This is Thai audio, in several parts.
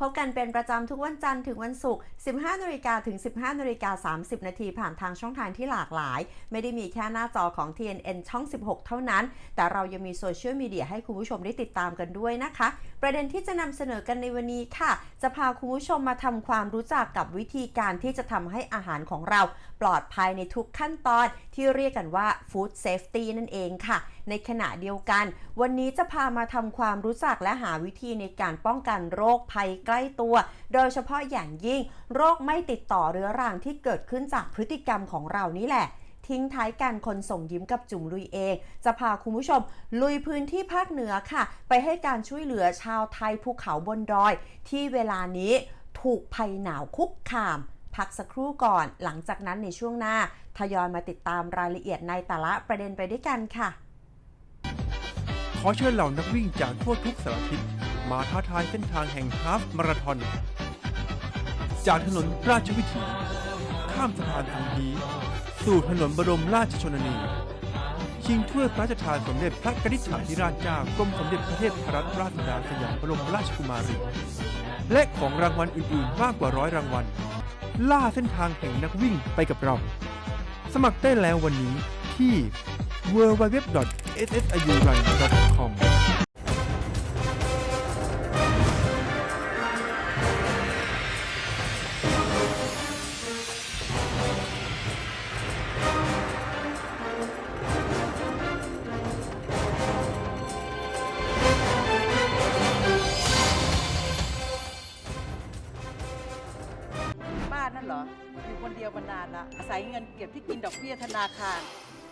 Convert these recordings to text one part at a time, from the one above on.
พบกันเป็นประจำทุกวันจันทร์ถึงวันศุกร์ 15นาฬิกาถึง 15นาฬิกา30 นาทีผ่านทางช่องทางที่หลากหลาย ไม่ได้มีแค่หน้าจอของ TNN ช่อง 16 เท่านั้น แต่เรายังมีโซเชียลมีเดียให้คุณผู้ชมได้ติดตามกันด้วยนะคะ ประเด็นที่จะนำเสนอกันในวันนี้ค่ะ จะพาคุณผู้ชมมาทำความรู้จักกับวิธีการที่จะทำให้อาหารของเรา ปลอดภัยในทุกขั้นตอนที่เรียกกันว่า Food Safety นั่นเองค่ะ ในขณะเดียวกัน วันนี้จะพามาทำความรู้จักและหาวิธีในการป้องกันโรคภัยใกล้ตัว โดยเฉพาะอย่างยิ่งโรคไม่ติดต่อเรื้อรังที่เกิดขึ้นจากพฤติกรรมของเรานี่แหละทิ้งท้ายการคนส่งยิ้มกับจุ๋มลุยเอง จะพาคุณผู้ชม ลุยพื้นที่ภาคเหนือค่ะ ไปให้การช่วยเหลือชาวไทยภูเขาบนดอย ที่เวลานี้ถูกภัยหนาวคุกคาม พักสักครู่ก่อน หลังจากนั้นในช่วงหน้า ทยอยมาติดตามรายละเอียดในแต่ละประเด็นไปด้วยกันค่ะ ขอเชิญเหล่านักวิ่งจากทั่วทุกสารทิศ มาท้าทายเส้นทางแห่งฮาฟมาราธอน จากถนนราชวิถี ข้ามสะพานสังฮีสู่ถนนบรมราชชนนี ชิงถ้วยพระราชทานสมเด็จพระกนิษฐาธิราชเจ้ากรมสมเด็จพระเทพรัตนราชสุดาสยามบรมราชกุมารี และของรางวัลอื่นๆ มากกว่าร้อยรางวัล ล่าเส้นทางแห่งนักวิ่งไปกับเรา สมัครได้แล้ววันนี้ที่ www.ssiurun.com ละอาศัยเงินเก็บที่กินดอกเบี้ยธนาคาร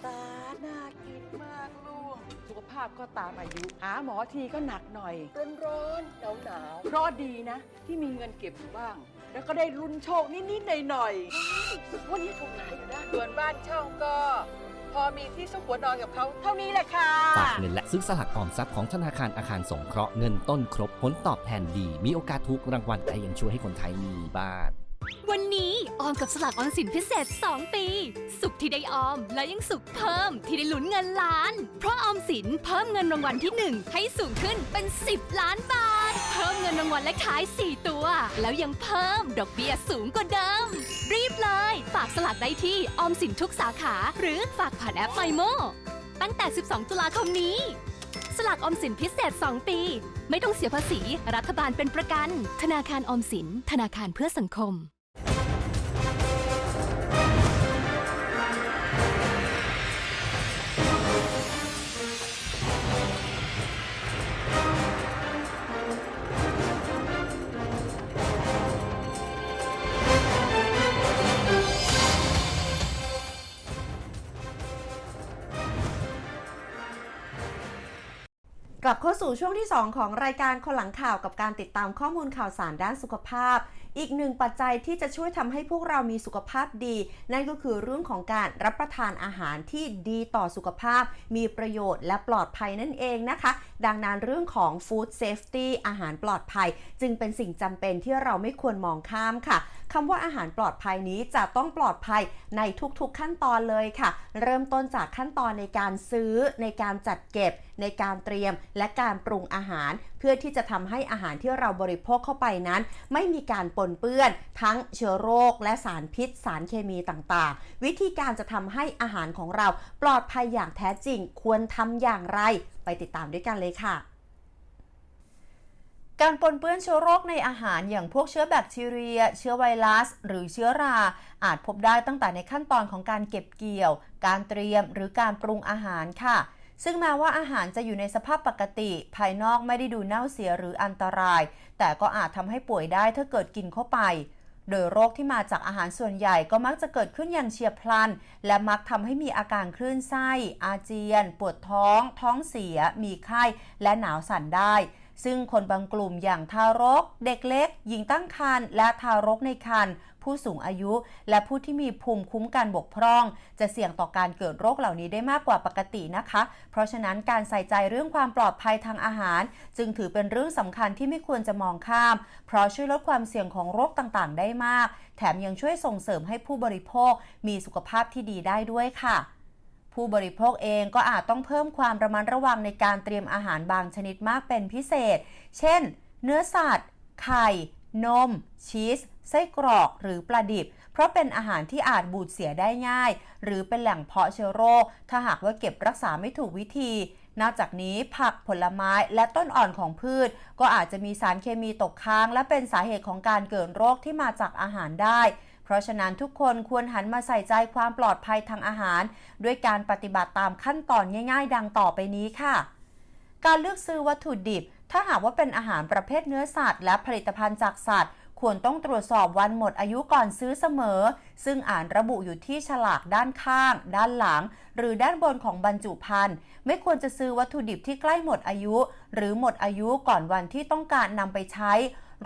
ตาน่ากินมากลูก สุขภาพก็ตามอายุ หาหมอทีก็หนักหน่อย ร้อนร้อนหนาวหนาวๆเพราะดีนะ ที่มีเงินเก็บอยู่บ้าง แล้วก็ได้ลุ้นโชคนิดๆหน่อยๆวันนี้ถูกหลายอยู่นะส่วนบ้านเช่าก็ พอมีที่ซุกหัวนอนกับเขาเท่านี้แหละค่ะ ฝากเงินและซื้อสลากออมทรัพย์ของธนาคารอาคารสงเคราะห์เงินต้นครบผลตอบแทนดี มีโอกาสถูกรางวัลแต่ยังช่วยให้คนไทยมีบ้าน วันนี้ออมกับสลากออมสินพิเศษ 2 ปี สุขที่ได้ออมและยังสุขเพิ่มที่ได้ลุ้นเงินล้าน เพราะออมสินเพิ่มเงินรางวัลที่ 1 ให้สูงขึ้นเป็น 10 ล้านบาท เพิ่มเงินรางวัลเลขท้าย 4 ตัว แล้วยังเพิ่มดอกเบี้ยสูงกว่าเดิม รีบเลย ฝากสลากได้ที่ออมสินทุกสาขา หรือฝากผ่านแอปไมโมตั้งแต่ 12 ตุลาคมนี้ สลากออมสินพิเศษ 2 ปี ไม่ต้องเสียภาษี รัฐบาลเป็นประกัน ธนาคารออมสิน ธนาคารเพื่อสังคม กลับเข้าสู่ช่วงที่ 2 ของรายการคนหลังข่าวกับการติดตามข้อมูลข่าวสารด้านสุขภาพ อีกหนึ่งปัจจัยที่จะช่วยทำให้พวกเรามีสุขภาพดี นั่นก็คือเรื่องของการรับประทานอาหารที่ดีต่อสุขภาพ มีประโยชน์และปลอดภัยนั่นเองนะคะ ดังนั้นเรื่องของ food safety อาหารปลอดภัย จึงเป็นสิ่งจำเป็นที่เราไม่ควรมองข้ามค่ะคำว่าอาหารปลอดภัยนี้จะต้องปลอดภัยในทุกๆขั้นตอนเลยค่ะ เริ่มต้นจากขั้นตอนในการซื้อในการจัดเก็บ ในการเตรียม และการปรุงอาหาร เพื่อที่จะทำให้อาหารที่เราบริโภคเข้าไปนั้น ไม่มีการปนนเปื้อน ทั้งเชื้อโรคและสารพิษ สารเคมีต่างๆ วิธีการจะทำให้อาหารของเราปลอดภัยอย่างแท้จริงควรทำอย่างไร ไปติดตามด้วยกันเลยค่ะการปนเปื้อนเชื้อโรคในอาหารอย่างพวกเชื้อแบคทีเรีย เชื้อไวรัส หรือเชื้อรา อาจพบได้ตั้งแต่ในขั้นตอนของการเก็บเกี่ยว การเตรียมหรือการปรุงอาหารค่ะ ซึ่งแม้ว่าอาหารจะอยู่ในสภาพปกติ ภายนอกไม่ได้ดูเน่าเสียหรืออันตราย แต่ก็อาจทำให้ป่วยได้ถ้าเกิดกินเข้าไป โดยโรคที่มาจากอาหารส่วนใหญ่ก็มักจะเกิดขึ้นอย่างเฉียบพลัน และมักทำให้มีอาการคลื่นไส้ อาเจียน ปวดท้อง ท้องเสีย มีไข้ และหนาวสั่นได้ ซึ่งคนบางกลุ่มอย่างทารก เด็กเล็ก หญิงตั้งครรภ์และทารกในครรภ์ ผู้สูงอายุ และผู้ที่มีภูมิคุ้มกันบกพร่อง จะเสี่ยงต่อการเกิดโรคเหล่านี้ได้มากกว่าปกตินะคะ เพราะฉะนั้นการใส่ใจเรื่องความปลอดภัยทางอาหาร จึงถือเป็นเรื่องสำคัญที่ไม่ควรจะมองข้าม เพราะช่วยลดความเสี่ยงของโรคต่างๆ ได้มาก แถมยังช่วยส่งเสริมให้ผู้บริโภคมีสุขภาพที่ดีได้ด้วยค่ะผู้บริโภคเองก็อาจต้องเพิ่มความระมัดระวังในการเตรียมอาหารบางชนิดมากเป็นพิเศษ เช่น เนื้อสัตว์ ไข่ นม ชีส ไส้กรอกหรือปลาดิบ เพราะเป็นอาหารที่อาจบูดเสียได้ง่าย หรือเป็นแหล่งเพาะเชื้อโรค ถ้าหากว่าเก็บรักษาไม่ถูกวิธี นอกจากนี้ผักผลไม้และต้นอ่อนของพืช ก็อาจจะมีสารเคมีตกค้าง และเป็นสาเหตุของการเกิดโรคที่มาจากอาหารได้เพราะฉะนั้นทุกคนควรหันมาใส่ใจความปลอดภัยทางอาหาร ด้วยการปฏิบัติตามขั้นตอนง่าย ๆ ดังต่อไปนี้ค่ะ การเลือกซื้อวัตถุดิบ ถ้าหากว่าเป็นอาหารประเภทเนื้อสัตว์ และผลิตภัณฑ์จากสัตว์ ควรต้องตรวจสอบวันหมดอายุก่อนซื้อเสมอ ซึ่งอ่านระบุอยู่ที่ฉลากด้านข้าง ด้านหลัง หรือด้านบนของบรรจุภัณฑ์ ไม่ควรจะซื้อวัตถุดิบที่ใกล้หมดอายุ หรือหมดอายุก่อนวันที่ต้องการนำไปใช้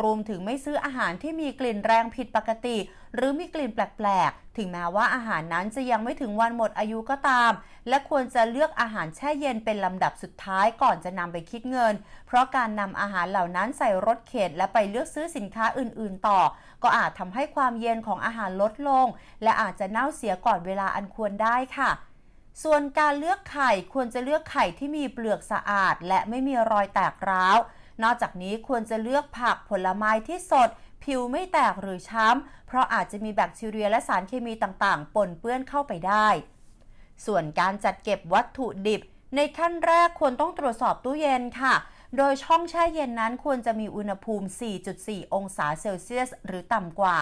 รวมถึงไม่ซื้ออาหารที่มีกลิ่นแรงผิดปกติ หรือมีกลิ่นแปลกๆ ถึงแม้ว่าอาหารนั้นจะยังไม่ถึงวันหมดอายุก็ตาม และควรจะเลือกอาหารแช่เย็นเป็นลำดับสุดท้ายก่อนจะนำไปคิดเงิน เพราะการนำอาหารเหล่านั้นใส่รถเข็นและไปเลือกซื้อสินค้าอื่นๆ ต่อ ก็อาจทำให้ความเย็นของอาหารลดลง และอาจจะเน่าเสียก่อนเวลาอันควรได้ค่ะส่วนการเลือกไข่ควรจะเลือกไข่ที่มีเปลือกสะอาด และไม่มีรอยแตกร้าว นอกจากนี้ควรจะเลือกผักผลไม้ที่สด ผิวไม่แตกหรือช้ำ เพราะอาจจะมีแบคทีเรียและสารเคมีต่างๆ ปนเปื้อนเข้าไปได้ ส่วนการจัดเก็บวัตถุดิบ ในขั้นแรกควรต้องตรวจสอบตู้เย็นค่ะ โดยช่องแช่เย็นนั้นควรจะมีอุณหภูมิ 4.4 องศาเซลเซียส หรือต่ำกว่า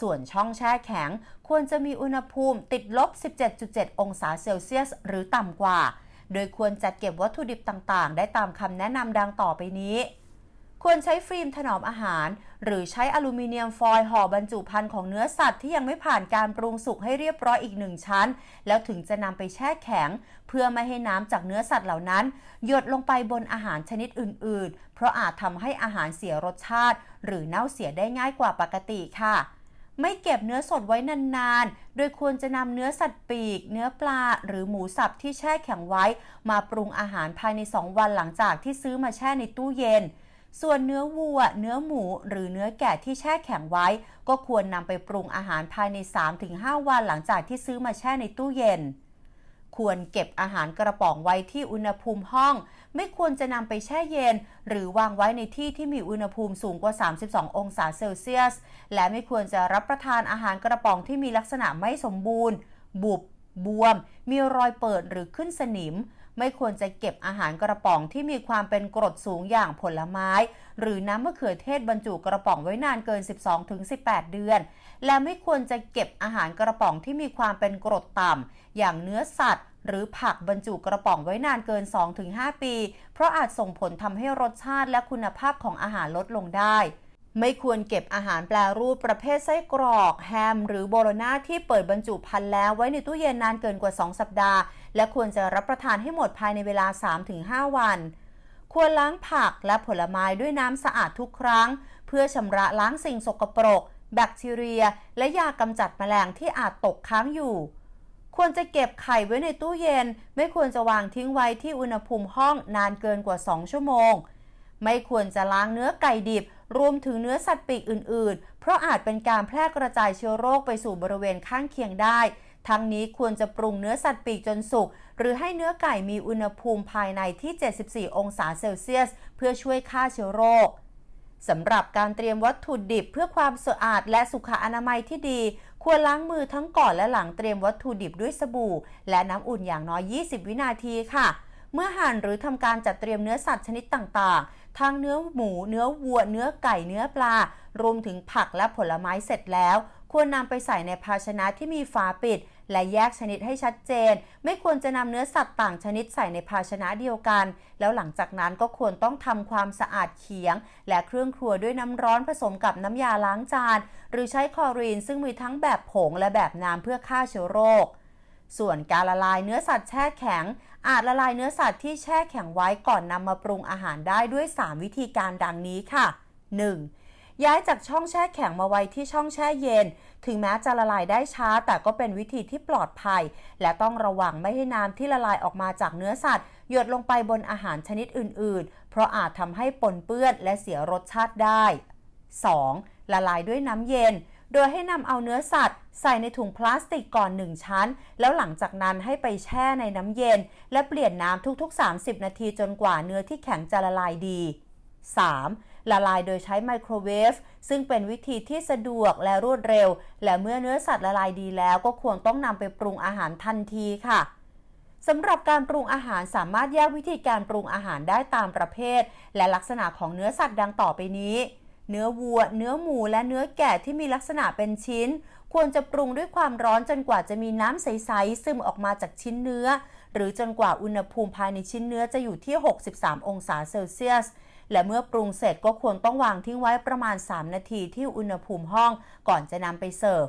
ส่วนช่องแช่แข็ง ควรจะมีอุณหภูมิติดลบ 17.7 องศาเซลเซียส หรือต่ำกว่า โดยควรจัดเก็บวัตถุดิบต่างๆ ได้ตามคำแนะนำดังต่อไปนี้ ควรใช้ฟิล์มถนอมอาหาร หรือใช้อลูมิเนียมฟอยล์ห่อบรรจุภัณฑ์ของเนื้อสัตว์ที่ยังไม่ผ่านการปรุงสุกให้เรียบร้อยอีกหนึ่งชั้น แล้วถึงจะนำไปแช่แข็ง เพื่อไม่ให้น้ำจากเนื้อสัตว์เหล่านั้น หยดลงไปบนอาหารชนิดอื่น ๆ เพราะอาจทำให้อาหารเสียรสชาติ หรือเน่าเสียได้ง่ายกว่าปกติค่ะไม่เก็บเนื้อสดไว้นาน ๆ โดยควรจะนำเนื้อสัตว์ปีก เนื้อปลา หรือหมูสับที่แช่แข็งไว้ มาปรุงอาหารภายใน 2 วันหลังจากที่ซื้อมาแช่ในตู้เย็น ส่วนเนื้อวัว เนื้อหมู หรือเนื้อแกะที่แช่แข็งไว้ ก็ควรนำไปปรุงอาหารภายใน 3-5 วันหลังจากที่ซื้อมาแช่ในตู้เย็น ควรเก็บอาหารกระป๋องไว้ที่อุณหภูมิห้อง ไม่ควรจะนำไปแช่เย็น หรือวางไว้ในที่ที่มีอุณหภูมิสูงกว่า 32 องศาเซลเซียส และไม่ควรจะรับประทานอาหารกระป๋องที่มีลักษณะไม่สมบูรณ์ บุบ บวม มีรอยเปิดหรือขึ้นสนิม ไม่ควรจะเก็บอาหารกระป๋องที่มีความเป็นกรดสูงอย่างผลไม้ หรือน้ำมะเขือเทศบรรจุกระป๋องไว้นานเกิน 12-18 เดือน และไม่ควรจะเก็บอาหารกระป๋องที่มีความเป็นกรดต่ำอย่างเนื้อสัตว์ หรือผักบรรจุกระป๋องไว้นานเกิน 2-5 ปี เพราะอาจส่งผลทำให้รสชาติและคุณภาพของอาหารลดลงได้ ไม่ควรเก็บอาหารแปรรูปประเภทไส้กรอก แฮม หรือโบโลนาที่เปิดบรรจุภัณฑ์แล้วไว้ในตู้เย็นนานเกินกว่า 2 สัปดาห์ และควรจะรับประทานให้หมดภายในเวลา 3-5 วัน ควรล้างผักและผลไม้ด้วยน้ำสะอาดทุกครั้ง เพื่อชำระล้างสิ่งสกปรก แบคทีเรีย และยากำจัดแมลงที่อาจตกค้างอยู่ ควรจะเก็บไข่ไว้ในตู้เย็น ไม่ควรจะวางทิ้งไว้ที่อุณหภูมิห้องนานเกินกว่า 2 ชั่วโมง ไม่ควรจะล้างเนื้อไก่ดิบ รวมถึงเนื้อสัตว์ปีกอื่น ๆ เพราะอาจเป็นการแพร่กระจายเชื้อโรคไปสู่บริเวณข้างเคียงได้ ทั้งนี้ควรจะปรุงเนื้อสัตว์ปีกจนสุก หรือให้เนื้อไก่มีอุณหภูมิภายในที่ 74 องศาเซลเซียส เพื่อช่วยฆ่าเชื้อโรคสำหรับการเตรียมวัตถุดิบเพื่อความสะอาดและสุขอนามัยที่ดี ควรล้างมือทั้งก่อนและหลังเตรียมวัตถุดิบด้วยสบู่ และน้ำอุ่นอย่างน้อย 20 วินาทีค่ะ เมื่อหั่นหรือทำการจัดเตรียมเนื้อสัตว์ชนิดต่างๆ ทั้งเนื้อหมู เนื้อวัว เนื้อไก่ เนื้อปลา รวมถึงผักและผลไม้เสร็จแล้ว ควรนำไปใส่ในภาชนะที่มีฝาปิด และแยกชนิดให้ชัดเจน ไม่ควรจะนำเนื้อสัตว์ต่างชนิดใส่ในภาชนะเดียวกัน แล้วหลังจากนั้นก็ควรต้องทำความสะอาดเขียง และเครื่องครัวด้วยน้ำร้อนผสมกับน้ำยาล้างจาน หรือใช้คลอรีนซึ่งมีทั้งแบบผงและแบบน้ำเพื่อฆ่าเชื้อโรคส่วนการละลายเนื้อสัตว์แช่แข็ง อาจละลายเนื้อสัตว์ที่แช่แข็งไว้ก่อนนำมาปรุงอาหารได้ด้วย 3 วิธีการดังนี้ค่ะ 1. ย้ายจากช่องแช่แข็งมาไว้ที่ช่องแช่เย็น ถึงแม้จะละลายได้ช้า แต่ก็เป็นวิธีที่ปลอดภัย และต้องระวังไม่ให้น้ำที่ละลายออกมาจากเนื้อสัตว์ หยดลงไปบนอาหารชนิดอื่น ๆ เพราะอาจทำให้ปนเปื้อนและเสียรสชาติได้ 2. ละลายด้วยน้ำเย็น โดยให้นำเอาเนื้อสัตว์ ใส่ในถุงพลาสติกก่อน 1 ชั้น แล้วหลังจากนั้นให้ไปแช่ในน้ำเย็น และเปลี่ยนน้ำทุก ๆ 30 นาทีจนกว่าเนื้อที่แข็งจะละลายดี 3. ละลายโดยใช้ไมโครเวฟซึ่งเป็นวิธีที่สะดวกและรวดเร็ว และเมื่อเนื้อสัตว์ละลายดีแล้วก็ควรต้องนำไปปรุงอาหารทันทีค่ะสำหรับการปรุงอาหารสามารถแยกวิธีการปรุงอาหารได้ตามประเภท และลักษณะของเนื้อสัตว์ดังต่อไปนี้ เนื้อวัว เนื้อหมูและเนื้อแกะที่มีลักษณะเป็นชิ้น ควรจะปรุงด้วยความร้อนจนกว่าจะมีน้ำใสๆซึมออกมาจากชิ้นเนื้อ หรือจนกว่าอุณหภูมิภายในชิ้นเนื้อจะอยู่ที่ 63 องศาเซลเซียส และเมื่อปรุงเสร็จก็ควรต้องวางทิ้งไว้ประมาณ 3 นาทีที่อุณหภูมิห้องก่อนจะนำไปเสิร์ฟ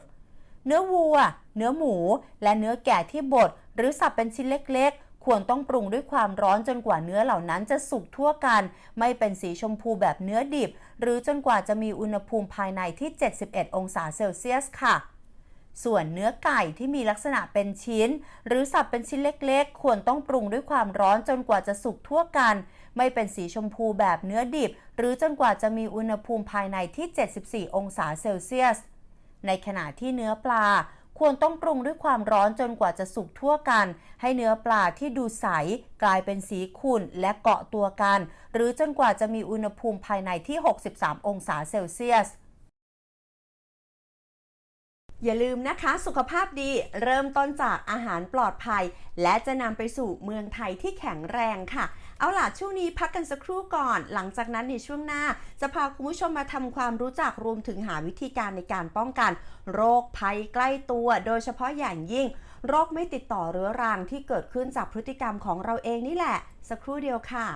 เนื้อวัว เนื้อหมู และเนื้อแกะที่บดหรือสับเป็นชิ้นเล็กๆ ควรต้องปรุงด้วยความร้อนจนกว่าเนื้อเหล่านั้นจะสุกทั่วกัน ไม่เป็นสีชมพูแบบเนื้อดิบ หรือจนกว่าจะมีอุณหภูมิภายในที่ 71 องศาเซลเซียสค่ะส่วนเนื้อไก่ที่มีลักษณะเป็นชิ้น หรือสับเป็นชิ้นเล็กๆ ควรต้องปรุงด้วยความร้อนจนกว่าจะสุกทั่วกัน ไม่เป็นสีชมพูแบบเนื้อดิบ หรือจนกว่าจะมีอุณหภูมิภายในที่ 74 องศาเซลเซียส ในขณะที่เนื้อปลา ควรต้องปรุงด้วยความร้อนจนกว่าจะสุกทั่วกัน ให้เนื้อปลาที่ดูใส กลายเป็นสีขุ่นและเกาะตัวกัน หรือจนกว่าจะมีอุณหภูมิภายในที่ 63 องศาเซลเซียสอย่าลืมนะคะ สุขภาพดีเริ่มต้นจากอาหารปลอดภัย และจะนำไปสู่เมืองไทยที่แข็งแรงค่ะ เอาล่ะ ช่วงนี้พักกันสักครู่ก่อน หลังจากนั้นในช่วงหน้า จะพาคุณผู้ชมมาทำความรู้จักรวมถึงหาวิธีการในการป้องกัน โรคภัยใกล้ตัว โดยเฉพาะอย่างยิ่ง โรคไม่ติดต่อเรื้อรังที่เกิดขึ้นจากพฤติกรรมของเราเองนี่แหละ สักครู่เดียวค่ะ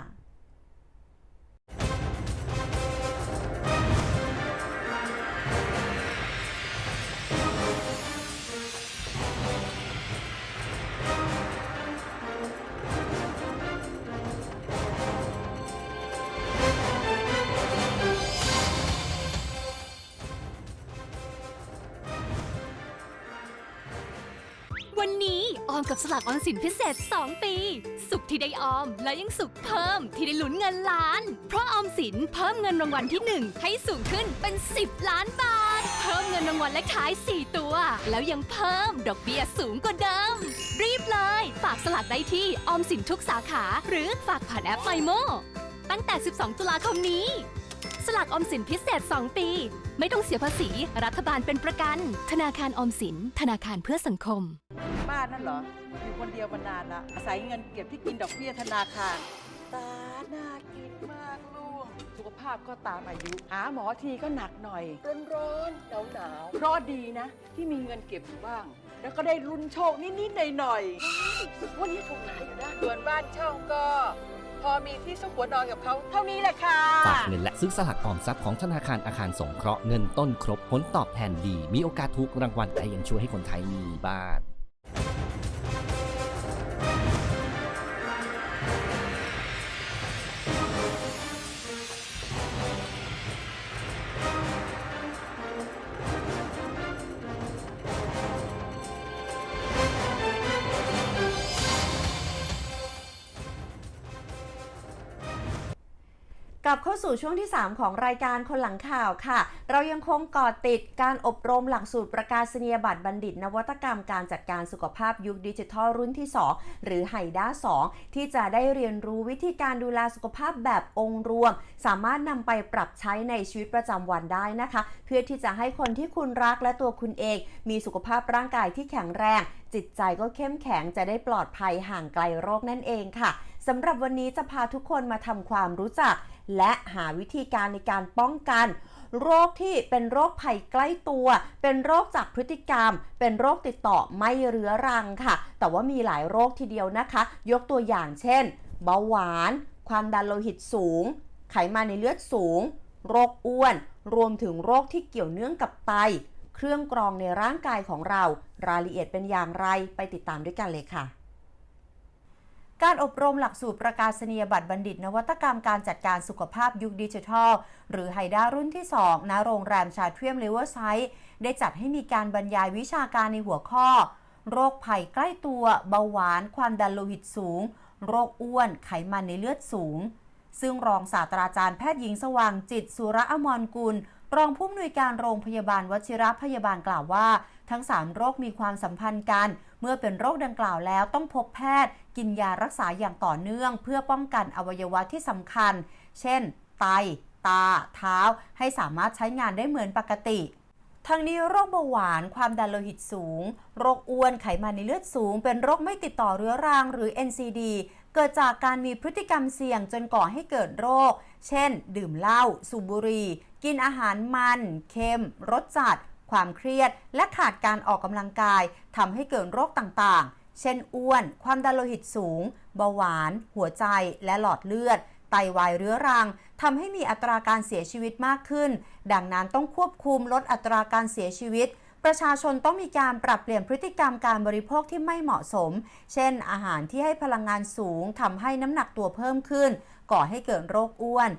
มกับสลากออมสินพิเศษ 2 ปี สุขที่ได้ออม และยังสุขเพิ่มที่ได้ลุ้นเงินล้าน เพราะออมสินเพิ่มเงินรางวัลที่ 1 ให้สูงขึ้นเป็น 10 ล้านบาท เพิ่มเงินรางวัลและขาย 4 ตัว แล้วยังเพิ่มดอกเบี้ยสูงกว่าเดิม รีบเลย ฝากสลากได้ที่ออมสินทุกสาขา หรือฝากผ่านแอปไมโมตั้งแต่ 12 ตุลาคมนี้ ลากออมสินพิเศษ 2 ปี ไม่ต้องเสียภาษี รัฐบาลเป็นประกัน ธนาคารออมสิน ธนาคารเพื่อสังคม ป้านั่นเหรอ อยู่คนเดียวมานานละอาศัยเงินเก็บที่กินดอกเบี้ยธนาคาร ตาน่ากินมากลูก สุขภาพก็ตามอายุ หาหมอทีก็หนักหน่อย ร้อนร้อนหนาวหนาวๆเพราะดีนะ ที่มีเงินเก็บอยู่บ้าง แล้วก็ได้รุนโชคนิดๆหน่อยๆวันนี้ถูกหลายอยู่นะส่วนบ้านเช่าก็ พอมีที่ซุกหัวนอนกับเขาเท่านี้แหละค่ะ ฝากเงินและซื้อสลากออมทรัพย์ของธนาคารอาคารสงเคราะห์เงินต้นครบผลตอบแทนดี มีโอกาสถูกรางวัลแต่ยังช่วยให้คนไทยมีบ้าน กลับเข้าสู่ช่วงที่ 3 ของรายการคนหลังข่าวค่ะ เรายังคงก่อติดการอบรมหลักสูตรประกาศนียบัตรบัณฑิต นวัตกรรมการจัดการสุขภาพยุคดิจิทัลรุ่นที่ 2 หรือไฮด้า2 ที่จะได้เรียนรู้วิธีการดูแลสุขภาพแบบองค์รวม สามารถนำไปปรับใช้ในชีวิตประจำวันได้นะคะ เพื่อที่จะให้คนที่คุณรักและตัวคุณเอง มีสุขภาพร่างกายที่แข็งแรง จิตใจก็เข้มแข็งจะได้ปลอดภัยห่างไกลโรคนั่นเองค่ะสำหรับวันนี้จะพาทุกคนมาทำความรู้จัก และหาวิธีการในการป้องกัน โรคที่เป็นโรคภัยใกล้ตัว เป็นโรคจากพฤติกรรม เป็นโรคติดต่อไม่เรื้อรังค่ะ แต่ว่ามีหลายโรคทีเดียวนะคะ ยกตัวอย่างเช่น เบาหวาน ความดันโลหิตสูง ไขมันในเลือดสูง โรคอ้วน รวมถึงโรคที่เกี่ยวเนื่องกับไต เครื่องกรองในร่างกายของเรา รายละเอียดเป็นอย่างไรไปติดตามด้วยกันเลยค่ะ การอบรมหลักสูตรประกาศนียบัตรบัณฑิต นวัตกรรมการจัดการสุขภาพยุคดิจิทัล หรือไฮด้ารุ่นที่ 2 ณ โรงแรมชาเทียมเลเวอร์ไซต์ได้จัดให้มีการบรรยายวิชาการในหัวข้อ โรคภัยใกล้ตัวเบาหวาน ความดันโลหิตสูง โรคอ้วน ไขมันในเลือดสูง ซึ่งรองศาสตราจารย์แพทย์หญิงสว่างจิตสุระอมรกุล รองผู้อำนวยการโรงพยาบาลวชิระพยาบาลกล่าวว่า ทั้ง 3 โรคมีความสัมพันธ์กัน เมื่อเป็นโรคดังกล่าวแล้วต้องพบแพทย์ กินยารักษาอย่างต่อเนื่อง เพื่อป้องกันอวัยวะที่สำคัญ เช่น ไต ตา เท้า ให้สามารถใช้งานได้เหมือนปกติทั้งนี้โรคเบาหวานความดันโลหิตสูง โรคอ้วนไขมันในเลือดสูง เป็นโรคไม่ติดต่อเรื้อรังหรือ NCD เกิดจากการมีพฤติกรรมเสี่ยงจนก่อให้เกิดโรค เช่น ดื่มเหล้าสูบบุหรี่ กินอาหารมัน เค็ม รสจัด ความเครียด และขาดการออกกำลังกายทำให้เกิดโรคต่างๆ เช่นอ้วน ความดันโลหิตสูง เบาหวาน หัวใจ และหลอดเลือด ไตวายเรื้อรังทำให้มีอัตราการเสียชีวิตมากขึ้น ดังนั้นต้องควบคุมลดอัตราการเสียชีวิตประชาชนต้องมีการปรับเปลี่ยนพฤติกรรมการบริโภคที่ไม่เหมาะสม เช่น อาหารที่ให้พลังงานสูงทำให้น้ำหนักตัวเพิ่มขึ้น ก่อให้เกิดโรคอ้วน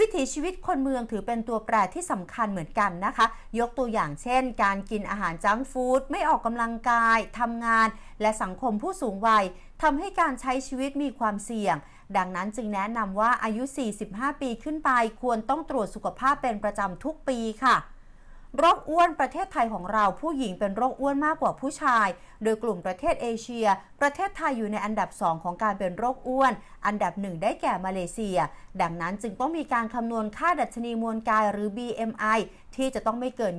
วิถีชีวิตคนเมืองถือเป็นตัวแปรที่สำคัญเหมือนกันนะคะ ยกตัวอย่างเช่น การกินอาหารจังฟู้ดไม่ออกกำลังกายทำงาน และสังคมผู้สูงวัยทำให้การใช้ชีวิตมีความเสี่ยง ดังนั้นจึงแนะนำว่าอายุ 45 ปีขึ้นไป ควรต้องตรวจสุขภาพเป็นประจำทุกปีค่ะ โรคอ้วนประเทศไทยของเราผู้หญิงเป็นโรคอ้วนมากกว่าผู้ชาย โดยกลุ่มประเทศเอเชีย ประเทศไทยอยู่ในอันดับ 2 ของการเป็นโรคอ้วน อันดับหนึ่งได้แก่มาเลเซีย ดังนั้นจึงต้องมีการคำนวณค่าดัชนีมวลกายหรือ BMI ที่จะต้องไม่เกิน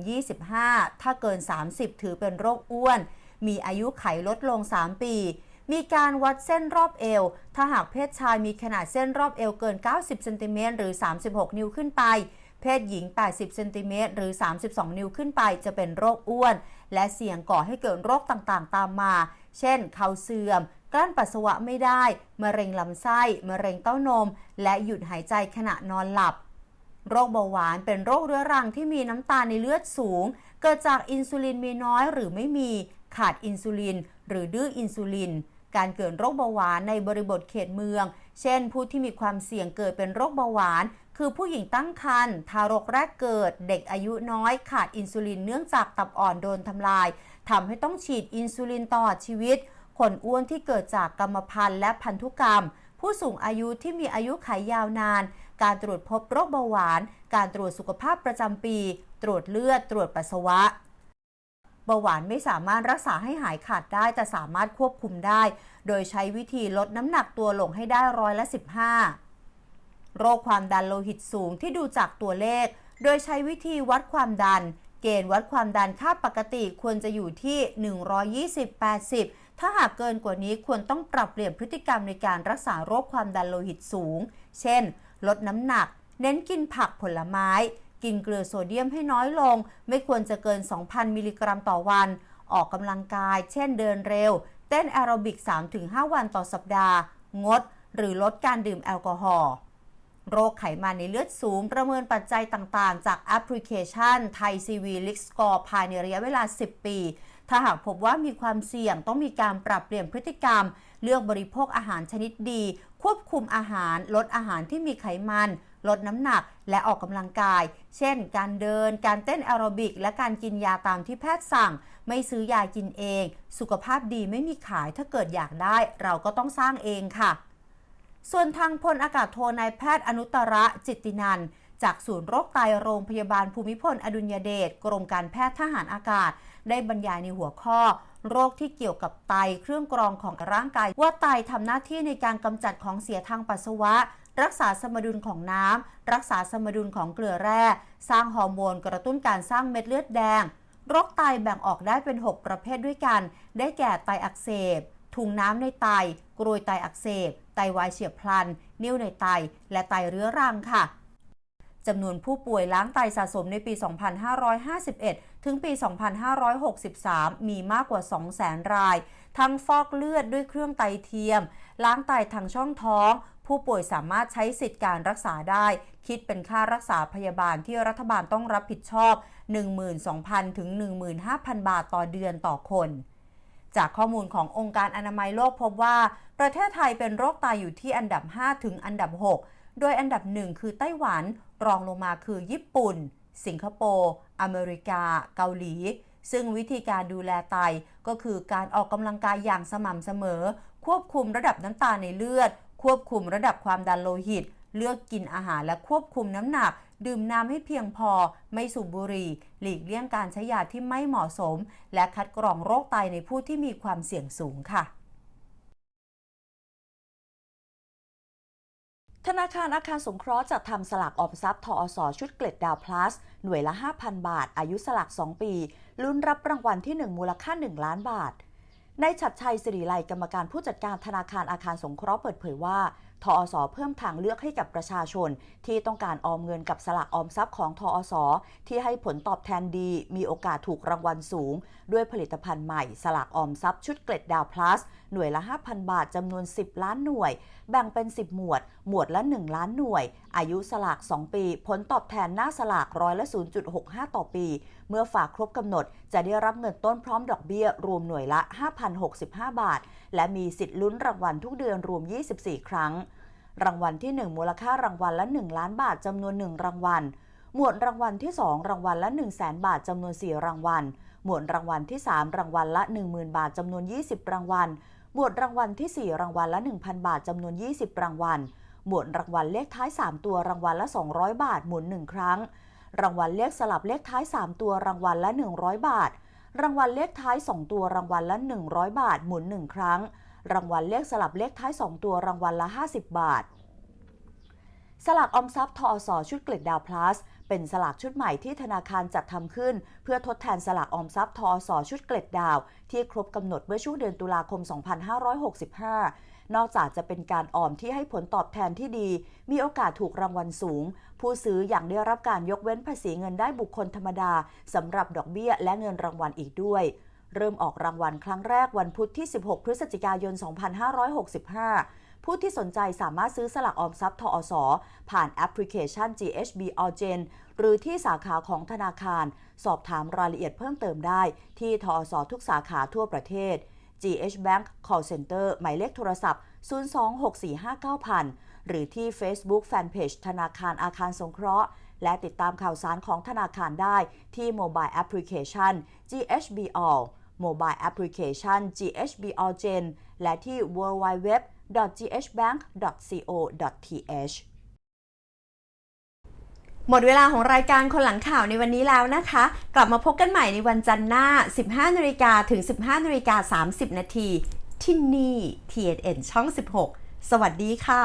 25 ถ้าเกิน 30 ถือเป็นโรคอ้วน มีอายุไขลดลง 3 ปีมีการวัดเส้นรอบเอว ถ้าหากเพศชายมีขนาดเส้นรอบเอวเกิน 90 เซนติเมตรหรือ 36 นิ้วขึ้นไป เพศหญิง 80 เซนติเมตรหรือ 32 นิ้วขึ้นไปจะเป็นโรคอ้วน และเสี่ยงก่อให้เกิดโรคต่างๆ ตามมา เช่นเข่าเสื่อม กลั้นปัสสาวะไม่ได้ มะเร็งลำไส้ มะเร็งเต้านม และหยุดหายใจขณะนอนหลับ โรคเบาหวานเป็นโรคเรื้อรังที่มีน้ำตาลในเลือดสูง เกิดจากอินซูลินมีน้อยหรือไม่มี ขาดอินซูลิน หรือดื้ออินซูลินการเกิดโรคเบาหวานในบริบทเขตเมือง เช่น ผู้ที่มีความเสี่ยงเกิดเป็นโรคเบาหวาน คือผู้หญิงตั้งครรภ์ทารกแรกเกิด เด็กอายุน้อยขาดอินซูลินเนื่องจากตับอ่อนโดนทำลายทำให้ต้องฉีดอินซูลินตลอดชีวิต คนอ้วนที่เกิดจากกรรมพันธุ์และพันธุกรรม ผู้สูงอายุที่มีอายุขัยยาวนาน การตรวจพบโรคเบาหวาน การตรวจสุขภาพประจำปี ตรวจเลือด ตรวจปัสสาวะเบาหวานไม่สามารถรักษาให้หายขาดได้ แต่สามารถควบคุมได้ โดยใช้วิธีลดน้ำหนักตัวลงให้ได้ร้อยละ 15 โรคความดันโลหิตสูงที่ดูจากตัวเลข โดยใช้วิธีวัดความดัน เกณฑ์วัดความดันค่าปกติควรจะอยู่ที่ 120-80 ถ้าหากเกินกว่านี้ควรต้องปรับเปลี่ยนพฤติกรรมในการรักษาโรคความดันโลหิตสูง เช่น ลดน้ำหนัก เน้นกินผักผลไม้ กินเกลือโซเดียมให้น้อยลง ไม่ควรจะเกิน 2,000 มิลลิกรัมต่อวัน ออกกำลังกาย เช่นเดินเร็ว เต้นแอโรบิก 3-5 วันต่อสัปดาห์ งด หรือลดการดื่มแอลกอฮอล์ โรคไขมันในเลือดสูง ประเมินปัจจัยต่างๆ จากแอปพลิเคชันไทยซีวีลิกสกอร์ภายในระยะเวลา 10 ปี ถ้าหากพบว่ามีความเสี่ยงต้องมีการปรับเปลี่ยนพฤติกรรม เลือกบริโภคอาหารชนิดดี ควบคุมอาหาร ลดอาหารที่มีไขมัน ลดน้ำหนัก และออกกำลังกาย เช่น การเดิน การเต้นแอโรบิก และการกินยาตามที่แพทย์สั่ง ไม่ซื้อยากินเอง สุขภาพดีไม่มีขายถ้าเกิดอยากได้ เราก็ต้องสร้างเองค่ะ ส่วนทางพลอากาศโทนายแพทย์อนุตระจิตตินัน จากศูนย์โรคไตโรงพยาบาลภูมิพลอดุลยเดชกรมการแพทย์ทหารอากาศ ได้บรรยายในหัวข้อ โรคที่เกี่ยวกับไตเครื่องกรองของร่างกาย ว่าไตทำหน้าที่ในการกำจัดของเสียทางปัสสาวะ รักษาสมดุลของน้ำรักษาสมดุลของเกลือแร่ สร้างฮอร์โมนกระตุ้นการสร้างเม็ดเลือดแดงโรคไตแบ่งออกได้เป็น 6 ประเภทด้วยกัน ได้แก่ไตอักเสบ ถุงน้ำในไต กรวยไตอักเสบ ไตวายเฉียบพลัน นิ่วในไต และไตเรื้อรังค่ะจำนวนผู้ป่วยล้างไตสะสมในปี 2551 ถึงปี 2563 มีมากกว่า 200,000 ราย ทั้งฟอกเลือดด้วยเครื่องไตเทียม ล้างไตทางช่องท้อง ผู้ป่วยสามารถใช้สิทธิการรักษาได้ คิดเป็นค่ารักษาพยาบาลที่รัฐบาลต้องรับผิดชอบ 12,000 ถึง 15,000 บาทต่อเดือนต่อคน จากข้อมูลขององค์การอนามัยโลกพบว่า ประเทศไทยเป็นโรคไตอยู่ที่อันดับ 5 ถึงอันดับ 6 โดยอันดับ 1 คือไต้หวัน รองลงมาคือญี่ปุ่น สิงคโปร์ อเมริกา เกาหลี ซึ่งวิธีการดูแลไตก็คือการออกกำลังกายอย่างสม่ำเสมอ ควบคุมระดับน้ำตาลในเลือด ควบคุมระดับความดันโลหิต เลือกกินอาหารและควบคุมน้ำหนัก ดื่มน้ำให้เพียงพอ ไม่สูบบุหรี่ หลีกเลี่ยงการใช้ยาที่ไม่เหมาะสม และคัดกรองโรคไตในผู้ที่มีความเสี่ยงสูงค่ะธนาคารอาคารสงเคราะห์จัดทำสลากออมทรัพย์ทอสชุดเกล็ดดาวพลัส หน่วยละ 5,000 บาท อายุสลาก 2 ปี ลุ้นรับรางวัลที่ 1 มูลค่า 1 ล้านบาทในายชัดชัยสิริไลกรรมการผู้จัดการธนาคารอาคารสงเคราะห์เปิดเผยว่า ทอสเพิ่มทางเลือกให้กับประชาชน ที่ต้องการออมเงินกับสลากออมทรัพย์ของทอสที่ให้ผลตอบแทนดี มีโอกาสถูกรางวัลสูง ด้วยผลิตภัณฑ์ใหม่ สลากออมทรัพย์ชุดเกล็ดดาวพลัส หน่วยละ 5,000 บาทจำนวน 10 ล้านหน่วย แบ่งเป็น 10 หมวด หมวดละ 1 ล้านหน่วย อายุสลาก 2 ปี ผลตอบแทนหน้าสลากร้อยละ 0.65 ต่อปี เมื่อฝากครบกำหนด จะได้รับเงินต้นพร้อมดอกเบี้ย รวมหน่วยละ 5,065 บาท และมีสิทธิ์ลุ้นรางวัลทุกเดือนรวม 24 ครั้ง รางวัลที่ 1 มูลค่ารางวัลละ 1 ล้านบาทจำนวน 1 รางวัลหมวดรางวัลที่ 2 รางวัลละ 1 0 0 0 0แบาทจำนวน 4 รางวัล หมวดรางวัลที่ 3 รางวัลละ 10,000 บาทจำนวน 20 รางวัล หมวดรางวัลที่ 4 รางวัลละ 1,000 บาทจำนวน 20 รางวัลหมวดรางวัลเลขท้าย 3 ตัวรางวัลละ 200 บาท หมุน 1 ครั้ง รางวัลเลขสลับเลขท้าย 3 ตัวรางวัลละ 100 บาท รางวัลเลขท้าย 2 ตัวรางวัลละ 100 บาท หมุน 1 ครั้ง รางวัลเลขสลับเลขท้าย 2 ตัวรางวัลละ 50 บาท สลากออมทรัพย์ทอสชุดเกล็ดดาวพลัส เป็นสลากชุดใหม่ที่ธนาคารจัดทำขึ้น เพื่อทดแทนสลากออมทรัพย์ทอสชุดเกล็ดดาว ที่ครบกำหนดเมื่อช่วงเดือนตุลาคม 2565 นอกจากจะเป็นการออมที่ให้ผลตอบแทนที่ดี มีโอกาสถูกรางวัลสูง ผู้ซื้ออย่างได้รับการยกเว้นภาษีเงินได้บุคคลธรรมดาสำหรับดอกเบี้ยและเงินรางวัลอีกด้วยเริ่มออกรางวัลครั้งแรกวันพุธที่ 16 พฤศจิกายน 2565 ผู้ที่สนใจสามารถซื้อสลากออมทรัพย์ทอสผ่านแอปพลิเคชัน GHB Allgen หรือที่สาขาของธนาคาร สอบถามรายละเอียดเพิ่มเติมได้ ที่ทอสทุกสาขาทั่วประเทศ GH Bank Call Center หมายเลขโทรศัพท์ 026459000 หรือที่ Facebook Fanpage ธนาคารอาคารสงเคราะห์ และติดตามข่าวสารของธนาคารได้ที่ Mobile Application GHB All Mobile Application GHB All Gen และที่ www.ghbank.co.th หมดเวลาของรายการคนหลังข่าวในวันนี้แล้วนะคะ กลับมาพบกันใหม่ในวันจันทร์หน้า 15นาฬิกาถึง 15นาฬิกา30 นาทีที่นี่ TNN ช่อง 16 สวัสดีค่ะ